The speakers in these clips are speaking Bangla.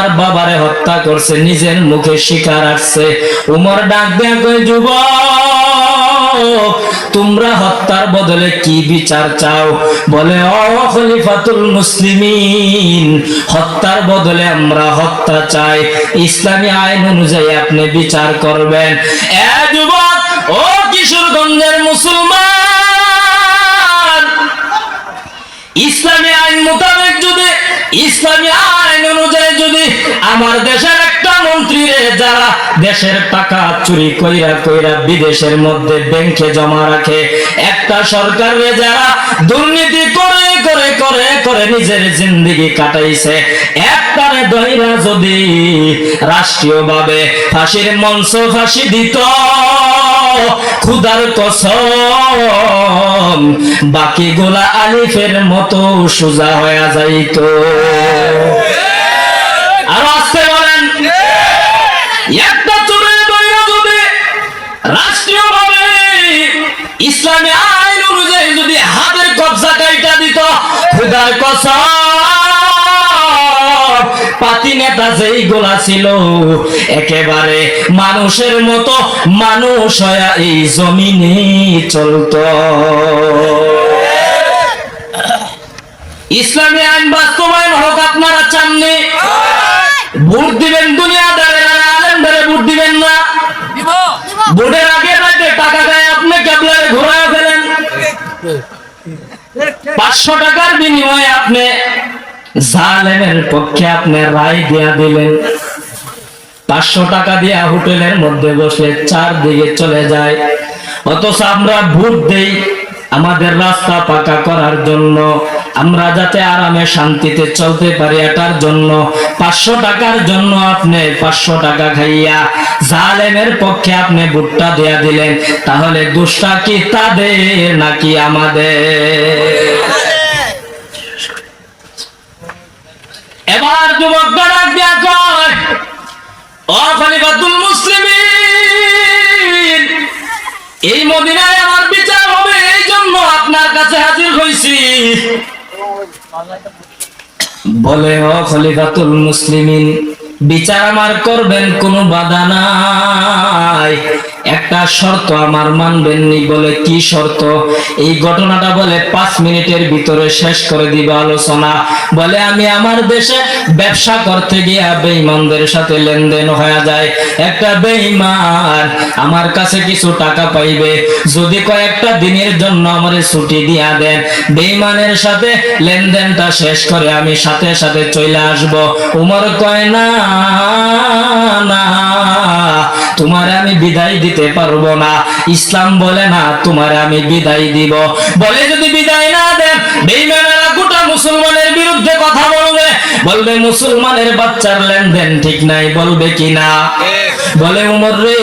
আর বাবারে হত্যা করছে, নিজের মুখে শিকার আসছে। উমর ডাক দেয়া যুব তোমরা হত্যার বদলে কি বিচার চাও? বলে খলিফাতুল মুসলিমিন, হত্যার বদলে আমরা হত্যা চাই। ইসলামী আইন অনুযায়ী আপনি বিচার করবেন। ও কিশোরগঞ্জের মুসলমান, ইসলামী আইন মোতাবেক যদি ইসলামী আমার দেশের একটা মন্ত্রী যারা দেশের টাকা চুরি কইরা কইরা বিদেশের মধ্যে ব্যাংকে জমা রাখে। একটা সরকারে যারা দুর্নীতি করে করে করে করে নিজের জিন্দিগি কাটাইছে। একটারে দইরা যদি রাষ্ট্রীয়ভাবে ফাঁসির মঞ্চ ফাঁসি দিত খুদার কসম বাকি গোলা আলিফের মতো সোজা হয়ে যাইত। ইসলামী আইন অনুযায়ী যদি হাতের কবজা কাইটা দিত খুদার কসম। পাতি নেতা যেই গোলা ছিল একেবারে মানুষের মতো মানুষ হয়ে এই জমিনে চলত। ইসলামী আইন বাস্তবায়ন হোক আপনারা চাননি ভোট দিবেন দুনিয়াদারে আলেমদারে ভোট দিবেন না। ভোটের আগে রাতে টাকা দেয় আপনি কেবলারে ঘোরায় ফেলেন পাঁচশো টাকার বিনিময়ে আপনি জালেমের পক্ষে আপনি রায় দিয়া দিলেন। পাঁচশো টাকা দিয়া হোটেলের মধ্যে বসে চার দিকে চলে যায়। অথচ আমরা ভোট দেই আমাদের রাস্তা পাকা করার জন্য। আমরা যাতে আরামে শান্তিতে চলতে পারি এটার জন্য, পাঁচশো টাকার জন্য আপনি পাঁচশো টাকা খাইয়া জালেমের পক্ষে আপনি ভোটটা দেয়া দিলেন, তাহলে দুষ্টা কি তাদের নাকি আমাদের? এবার যুবক ডাক দিয়া কয় এই মদিনায় আমার বিচার হবে, এই জন্য আপনার কাছে হাজির হইছি। বলে ও খলিফাতুল মুসলিমিন বিচার আমার করবেন কোনো বাধা নাই। একটা শর্ত আমার মানবেননি বলে কি শর্ত? এই ঘটনাটা বলে পাঁচ মিনিটের ভিতরে শেষ করে দিবে আলোচনা। বলে আমি আমার দেশে ব্যবসা করতে গিয়ে বেঈমানদের সাথে লেনদেন হয়ে যায়। একটা বেঈমান আমার কাছে কিছু টাকা পাইবে। যদি কয়েকটা দিনের জন্য আমার ছুটি দিয়া দেন, বেঈমানের সাথে লেনদেনটা শেষ করে আমি সাথে সাথে চলে আসব। উমর কয় না তোমার আমি বিদায় দিতে পারব না। ইসলাম বলে না, তোমার আমি বিদায় দিব। বলে যদি বিদায় না দেন বেঈমানেরা গোটা মুসলমানের বিরুদ্ধে কথা বলবে। বলবে মুসলমানের বাচ্চার লেনদেন ঠিক নাই, বলবে কি না? বলে, উমর রে,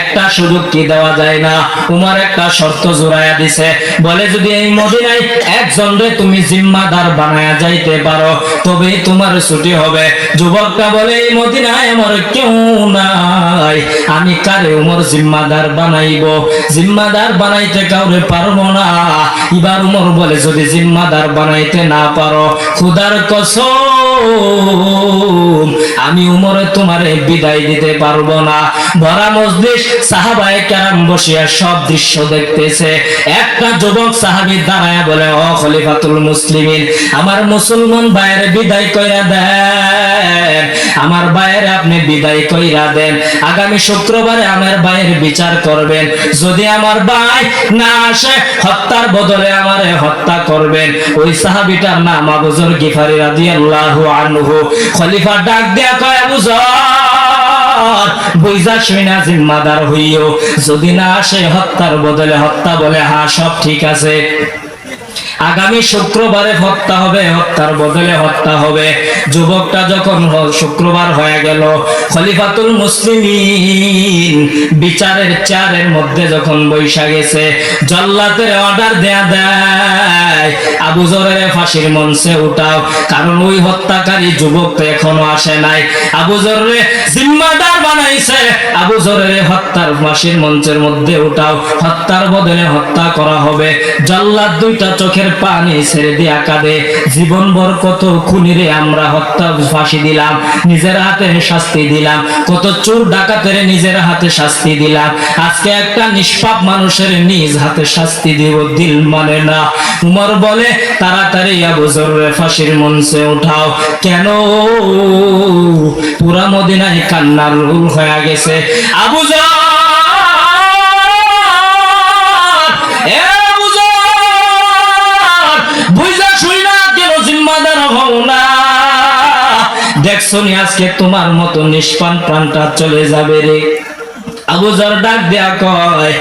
একটা সুযোগ কি দেওয়া যায় না? উমর একটা শর্ত জোড়ায়া দিছে। বলে, যদি এই মদিনায় একজন রে তুমি জিম্মাদার বানায়া যাইতে পারো, তবেই তোমার ছুটি হবে। যুবকটা বলে, এই মদিনায় আমার কেউ নাই। আমি কারে উমর জিম্মাদার বানাইব? জিম্মাদার বানাইতে কাউরে পারব না। এবার উমর বলে, যদি জিম্মাদার বানাইতে না পারো, খুদার কসম আমি উমরে তোমারে বিদায় দিতে পারব না। ভরা মসজিদ সাহাবায়ে কেরাম বসিয়া সব দৃশ্য দেখতেছে। একটা যুবক দাঁড়ায় বলে খলিফাতুল আমার মুসলমান ভাইয়ের বিদায় কইরা দেন। আমার ভাইয়ের আপনি বিদায় কইরা দেন। আগামী শুক্রবারে আমার ভাইয়ের বিচার করবেন। যদি আমার ভাই না আসে, হত্যার বদলে আমারে হত্যা করবেন। ওই সাহাবীটার নাম আবু যর গিফারি আনহু। খলিফা ডাক দেয়া কয়, আবু বুঝা শুনা জিম্মাদার হইও। যদি না আসে হত্যার বদলে হত্যা বলে হা সব ঠিক আছে। আগামী শুক্রবারে হত্যা হবে, হত্যার বদলে হত্যা হবে। যুবকটা যখন শুক্রবার হয়ে গেল, খলিফাতুল মুসলিমিন বিচারের চারের মধ্যে যখন বৈশা গেছে, জল্লাতের অর্ডার দেয়া দেয়। আবু জরের ফাঁসির মঞ্চে উঠাও, কারণ ওই হত্যাকারী যুবক তো এখনও আসে নাই। আবু জরে জিম্মাদার বানাইছে, আবু জরের হত্যার ফাঁসির মঞ্চের মধ্যে উঠাও, হত্যার বদলে হত্যা করা হবে। জল্লাদ দুইটা চোখের পানি ছেড়ে দিয়া কাঁদে। জীবন ভর কত খুনিরে আমরা হত্যা ফাঁসি দিলাম, নিজের হাতে শাস্তি দিলাম। কত চোর ডাকাতের নিজের হাতে শাস্তি দিলাম। আজকে একটা নিষ্পাপ মানুষের নিজ হাতে শাস্তি দিব, দিল মানে না। উমর বলে, তাড়াতাড়ি আবু জররে ফাঁসির মঞ্চে উঠাও। কেন? পুরা মদিনায় কান্নার রুল হয়ে গেছে। আবু জর দেখছ নি আজকে তোমার মতো নিষ্পান প্রাণটা চলে যাবে রে? আবু জর ডাক দেয়া কয়